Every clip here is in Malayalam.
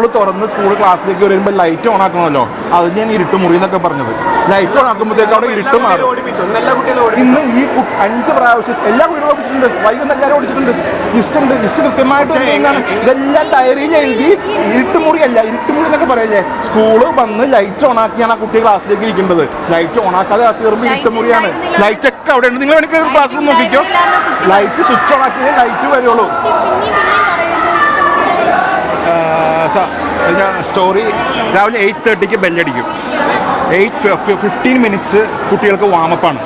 സ്കൂൾ തുറന്ന് സ്കൂൾ ക്ലാസ്സിലേക്ക് വരുമ്പോൾ ലൈറ്റ് ഓൺ ആക്കണമല്ലോ? അത് ഞാൻ ഇരുട്ട് മുറി എന്നൊക്കെ പറഞ്ഞത്. ലൈറ്റ് ഓൺ ആക്കുമ്പോഴത്തേക്ക് അവിടെ ഇരുട്ട് മാറും. ഇന്ന് ഈ അഞ്ച് പ്രാവശ്യം എല്ലാ കുട്ടികളും ഓടിച്ചിട്ടുണ്ട്. വൈകുന്നേരം എല്ലാവരും ഓടിച്ചിട്ടുണ്ട്. ലിസ്റ്റ് ഉണ്ട് ലിസ്റ്റ് കൃത്യമായിട്ട് ഇതെല്ലാം ഡയറിയിൽ എഴുതി ഇരുട്ട് മുറി അല്ല ഇരുട്ടുമുറി എന്നൊക്കെ പറയല്ലേ? സ്കൂൾ വന്ന് ലൈറ്റ് ഓൺ ആക്കിയാണ് ആ കുട്ടി ക്ലാസ്സിലേക്ക് ഇരിക്കേണ്ടത് ലൈറ്റ് ഓൺ ആക്കാതെ അത് കയറുമ്പോൾ ഇരുട്ട് മുറിയാണ്. ലൈറ്റ് ഒക്കെ അവിടെ ഉണ്ട്. നിങ്ങൾ വേണമെങ്കിൽ ക്ലാസ് റൂം നോക്കിക്കോ. ലൈറ്റ് സ്വിച്ച് ഓൺ ആക്കിയേ ലൈറ്റ് വരുള്ളൂ. സ്റ്റോറി രാവിലെ എയ്റ്റ് തേർട്ടിക്ക് ബെല്ലടിക്കും എയ്റ്റ് ഫിഫ്റ്റീൻ മിനിറ്റ്സ് കുട്ടികൾക്ക് വാമപ്പാണ്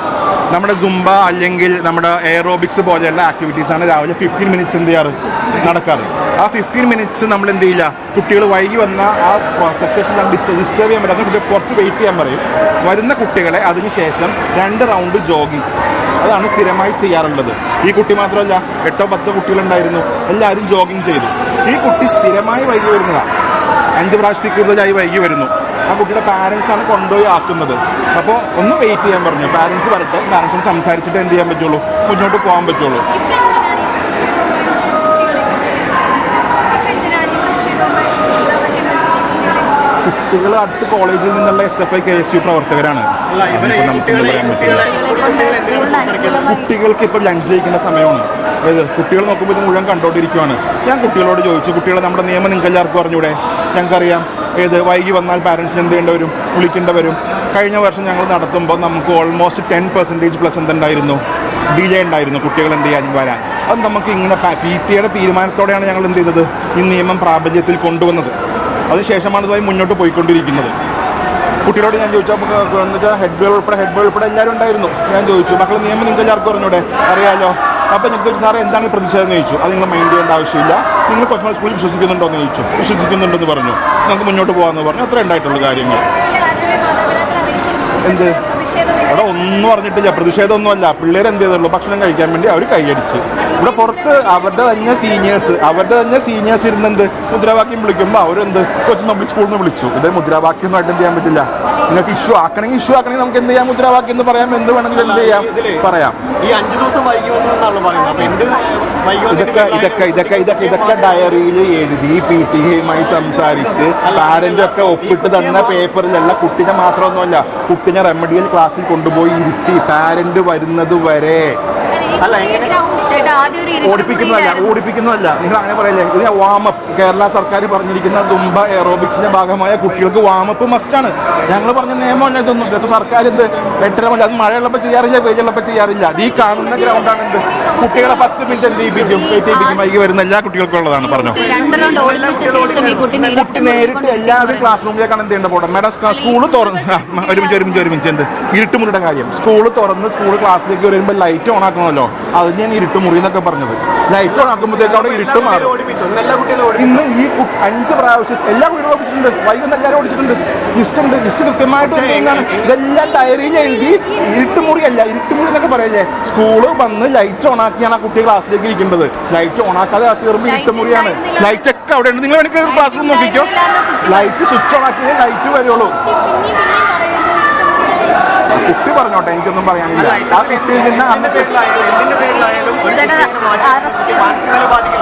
നമ്മുടെ സുംബ അല്ലെങ്കിൽ നമ്മുടെ എയറോബിക്സ് പോലെയുള്ള ആക്ടിവിറ്റീസാണ് രാവിലെ ഫിഫ്റ്റീൻ മിനിറ്റ്സ് എന്ത് ചെയ്യാറ്? നടക്കാറ്. ആ ഫിഫ്റ്റീൻ മിനിറ്റ്സ് നമ്മൾ എന്ത് ചെയ്യില്ല? കുട്ടികൾ വൈകി വന്ന ആ സെഷൻ ഡിസ്റ്റർബ് ചെയ്യാൻ പറ്റാത്ത കുട്ടികൾ പുറത്ത് വെയിറ്റ് ചെയ്യാൻ പറയും. വരുന്ന കുട്ടികളെ അതിനുശേഷം രണ്ട് റൗണ്ട് ജോഗിങ് അതാണ് സ്ഥിരമായി ചെയ്യാറുള്ളത്. ഈ കുട്ടി മാത്രമല്ല എട്ടോ പത്തോ കുട്ടികളുണ്ടായിരുന്നു. എല്ലാവരും ജോഗിങ് ചെയ്തു. ഈ കുട്ടി സ്ഥിരമായി വൈകി വരുന്നതാണ് അഞ്ച് പ്രാവശ്യത്തിൽ കൂടുതലായി വൈകി വരുന്നു. ആ കുട്ടിയുടെ പാരൻസ് ആണ് കൊണ്ടുപോയി ആക്കുന്നത്. അപ്പോൾ ഒന്ന് വെയിറ്റ് ചെയ്യാൻ പറഞ്ഞു. പാരൻസ് വരട്ടെ പാരൻസിന് സംസാരിച്ചിട്ട് എന്ത് ചെയ്യാൻ പറ്റുള്ളൂ? മുന്നോട്ട് പോകാൻ പറ്റുള്ളൂ. കുട്ടികൾ അടുത്ത കോളേജിൽ നിന്നുള്ള S F I K S U പ്രവർത്തകരാണ്. കുട്ടികൾക്ക് ഇപ്പൊ ലഞ്ച് കഴിക്കുന്ന സമയമാണ്. അതായത് കുട്ടികൾ നോക്കുമ്പോൾ ഇത് മുഴുവൻ കണ്ടോണ്ടിരിക്കുവാണ്. ഞാൻ കുട്ടികളോട് ചോദിച്ചു കുട്ടികളെ നമ്മുടെ നിയമം നിങ്ങൾക്ക് എല്ലാവർക്കും അറിഞ്ഞൂടെ? ഞങ്ങൾക്കറിയാം. ഏത് വൈകി വന്നാൽ പാരൻസിന് എന്ത് ചെയ്യേണ്ടി വരും? വിളിക്കേണ്ടി വരും. കഴിഞ്ഞ വർഷം ഞങ്ങൾ നടത്തുമ്പോൾ നമുക്ക് ഓൾമോസ്റ്റ് ടെൻ പെർസെന്റേജ് പ്ലസ് എന്തുണ്ടായിരുന്നു ഡിലേ ഉണ്ടായിരുന്നു. കുട്ടികൾ എന്ത് ചെയ്യാൻ വരാൻ. അത് നമുക്ക് ഇങ്ങനെ പി ടിയുടെ തീരുമാനത്തോടെയാണ് ഞങ്ങൾ എന്ത് ചെയ്തത്? ഈ നിയമം പ്രാബല്യത്തിൽ കൊണ്ടുവന്നത്. അതിനുശേഷമാണ് ഇതുമായി മുന്നോട്ട് പോയിക്കൊണ്ടിരിക്കുന്നത്. കുട്ടികളോട് ഞാൻ ചോദിച്ചു നമുക്ക് എന്ന് വെച്ചാൽ ഹെഡ് ബോൾ ഉൾപ്പെടെ ഹെഡ് ബോൾ ഉൾപ്പെടെ എല്ലാവരും ഉണ്ടായിരുന്നു. ഞാൻ ചോദിച്ചു മക്കളെ നിയമം നിങ്ങൾക്ക് എല്ലാവർക്കും അറിഞ്ഞൂടെ? അറിയാലോ? അപ്പോൾ ഞങ്ങൾക്ക് ചോദിച്ചു സാറേ എന്താണ് ഈ പ്രതിഷേധം? എന്ന് ചോദിച്ചു അത് നിങ്ങൾ മൈൻഡ് ചെയ്യേണ്ട ആവശ്യമില്ല. നിങ്ങൾ കൊച്ചുമ സ്കൂളിൽ വിശ്വസിക്കുന്നുണ്ടോ? എന്ന് ചോദിച്ചു. വിശ്വസിക്കുന്നുണ്ടെന്ന് പറഞ്ഞു. നമുക്ക് മുന്നോട്ട് പോകാമെന്ന് പറഞ്ഞു. അത്ര ഉണ്ടായിട്ടുള്ള കാര്യങ്ങൾ. എന്ത്? അവിടെ ഒന്നും പറഞ്ഞിട്ടില്ല പ്രതിഷേധമൊന്നുമല്ല. പിള്ളേർ എന്ത് ചെയ്തുള്ളൂ? ഭക്ഷണം കഴിക്കാൻ വേണ്ടി അവർ കൈയടിച്ച്. ഇവിടെ പുറത്ത് അവരുടെ തന്നെ സീനിയേഴ്സ് അവരുടെ തന്നെ സീനിയേഴ്സ് ഇരുന്നെന്ത്? മുദ്രാവാക്യം വിളിക്കുമ്പോൾ അവരെന്ത്? കൊച്ചു നമ്മൾ സ്കൂളിൽ നിന്ന് വിളിച്ചു. ഇത് മുദ്രാവാക്യം ഒന്നും ആയിട്ട് എന്ത് ചെയ്യാൻ പറ്റില്ല. നിങ്ങൾക്ക് ഇഷ്യൂ ആക്കണമെങ്കിൽ ഇഷ്യൂ ആക്കണമെങ്കിൽ നമുക്ക് എന്ത് ചെയ്യാം? മുദ്രാവാക്യം എന്ന് പറയാം. എന്ത് വേണമെങ്കിലും എന്ത് ചെയ്യാം? പറയാം. ഈ അഞ്ച് ദിവസം ഇതൊക്കെ ഇതൊക്കെ ഇതൊക്കെ ഇതൊക്കെ ഇതൊക്കെ ഡയറിയിൽ എഴുതി പി ടി എയുമായി സംസാരിച്ച് പാരന്റ് ഒക്കെ ഒപ്പിട്ട് തന്ന പേപ്പറിലുള്ള കുട്ടിനെ മാത്രമൊന്നുമല്ല കുട്ടിനെ റെമഡിയൽ ക്ലാസ്സിൽ കൊണ്ടുപോയി ഇരുത്തി പാരന്റ് വരുന്നത് വരെ. അല്ല എങ്ങനെ? ഓടിപ്പിക്കുന്നതല്ല ഓടിപ്പിക്കുന്നതല്ല. നിങ്ങൾ അങ്ങനെ പറയല്ലേ ഇത് വാമപ്പ് കേരള സർക്കാർ പറഞ്ഞിരിക്കുന്ന ദുംബ എറോബിക്സിന്റെ ഭാഗമായ കുട്ടികൾക്ക് വാമപ്പ് മസ്റ്റ് ആണ്. ഞങ്ങൾ പറഞ്ഞ നിയമം ഇതൊന്നും. ഇതൊക്കെ സർക്കാർ എന്ത്? എട്ടര മണി അത് മഴയുള്ളപ്പോൾ ചെയ്യാറില്ല വെയിലുള്ളപ്പോൾ ചെയ്യാറില്ല. അത് ഈ കാണുന്ന ഗ്രൗണ്ടാണ് എന്ത്? കുട്ടികളെ പത്ത് മിനിറ്റ് എന്ത് ചെയ്യിപ്പിക്കും? ചെയ്യിപ്പിക്കും വൈകി വരുന്ന എല്ലാ കുട്ടികൾക്കും ഉള്ളതാണ് പറഞ്ഞു കുട്ടി നേരിട്ട് എല്ലാവരും ക്ലാസ് റൂമിലേക്കാണ് എന്ത് ചെയ്യേണ്ട പോകണം മാഡം സ്കൂൾ തുറന്ന് ഒരുമിച്ച് ഒരുമിച്ച് ഒരുമിച്ച് എന്ത്? ഇരുട്ടുമുറിയുടെ കാര്യം. സ്കൂൾ തുറന്ന് സ്കൂൾ ക്ലാസ്സിലേക്ക് വരുമ്പോൾ ലൈറ്റ് ഓൺ ആക്കണമല്ലോ. അത് ഞാൻ ഇരുട്ടുമുറി എന്നൊക്കെ പറഞ്ഞത്. ലൈറ്റ് ഓൺ ആക്കുമ്പോഴത്തേക്ക് അവിടെ ഇരുട്ട് മാറും. ഇന്ന് ഈ അഞ്ച് പ്രാവശ്യം എല്ലാ കുട്ടികളും ഓടിച്ചിട്ടുണ്ട് വൈകുന്നേരം എല്ലാവരും ഓടിച്ചിട്ടുണ്ട്. ലിസ്റ്റ് ഉണ്ട്. ലിസ്റ്റ് കൃത്യമായിട്ട് ഇതെല്ലാം ഡയറിയിൽ എഴുതി. ഇരുട്ടുമുറിയല്ല ഇരുട്ടുമുറി എന്നൊക്കെ പറയല്ലേ? സ്കൂൾ വന്ന് ലൈറ്റ് ഓൺ ആക്കിയാണ് ആ കുട്ടി ക്ലാസ്സിലേക്ക് ഇരിക്കേണ്ടത്. ലൈറ്റ് ഓണാക്കാതെ ആക്കാതെ അകത്ത് കയറുമ്പോൾ Light മുറിയാണ്. ലൈറ്റ് ഒക്കെ അവിടെ ഉണ്ട് നിങ്ങൾ വേണമെങ്കിൽ ക്ലാസ് റൂം നോക്കിക്കോ. ലൈറ്റ് സ്വിച്ച് ഓൺ ആക്കിയേ ലൈറ്റ് വരുള്ളൂ. കുട്ടി പറഞ്ഞോട്ടെ എനിക്കൊന്നും പറയാനില്ല. ആ കുട്ടിയിൽ നിന്ന്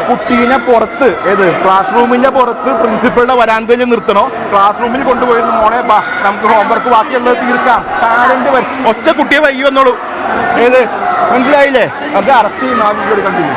കുട്ടീനെ പുറത്ത് ഏത്? ക്ലാസ് റൂമിന്റെ പുറത്ത് പ്രിൻസിപ്പളുടെ വരാന്തയിൽ നിർത്തണോ? ക്ലാസ് റൂമിൽ കൊണ്ടുപോയി മോളെ ബാ നമുക്ക് ഹോംവർക്ക് ബാക്കിയുള്ളത് തീർക്കാം. പാരന്റ് ഒറ്റ കുട്ടിയെ വൈകി വന്നോളൂ. ഏത്? മനസ്സിലായില്ലേ? അത് അറസ്റ്റ് ചെയ്യുന്ന ആ വീഡിയോ എടുക്കാൻ ചെയ്യും